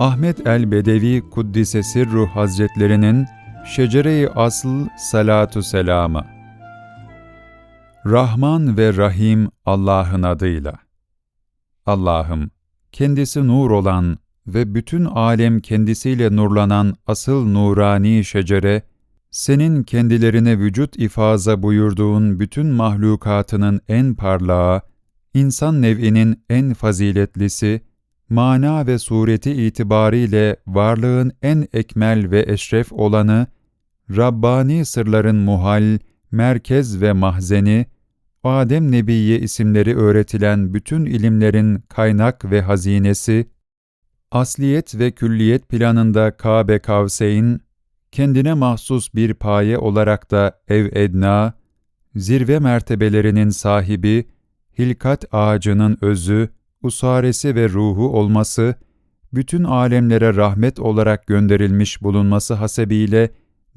Ahmet el-Bedevi Kuddise Sirruh Hazretlerinin Şecere-i Asl Salatu Selamı Rahman ve Rahim Allah'ın adıyla. Allah'ım, kendisi nur olan ve bütün alem kendisiyle nurlanan asıl nurani şecere, senin kendilerine vücut ifaza buyurduğun bütün mahlukatının en parlağı, insan nev'inin en faziletlisi, mana ve sureti itibariyle varlığın en ekmel ve eşref olanı, Rabbani sırların muhal, merkez ve mahzeni, Adem Nebi'ye isimleri öğretilen bütün ilimlerin kaynak ve hazinesi, asliyet ve külliyet planında Kabe Kavseyn, kendine mahsus bir paye olarak da Ev Edna, zirve mertebelerinin sahibi, hilkat ağacının özü, usaresi ve ruhu olması, bütün alemlere rahmet olarak gönderilmiş bulunması hasebiyle,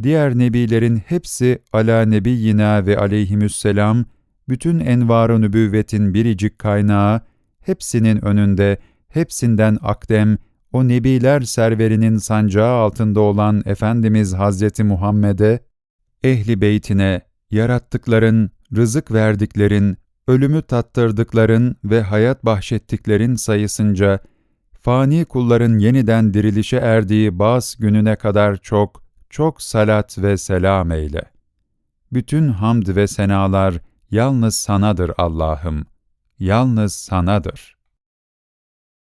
diğer nebilerin hepsi ala nebiyyina ve aleyhimüsselam, bütün envar-ı nübüvvetin biricik kaynağı, hepsinin önünde, hepsinden akdem, o nebiler serverinin sancağı altında olan Efendimiz Hazreti Muhammed'e, ehli beytine, yarattıkların, rızık verdiklerin, ölümü tattırdıkların ve hayat bahşettiklerin sayısınca, fani kulların yeniden dirilişe erdiği baz gününe kadar çok, çok salat ve selam eyle. Bütün hamd ve senalar yalnız sanadır Allah'ım, yalnız sanadır.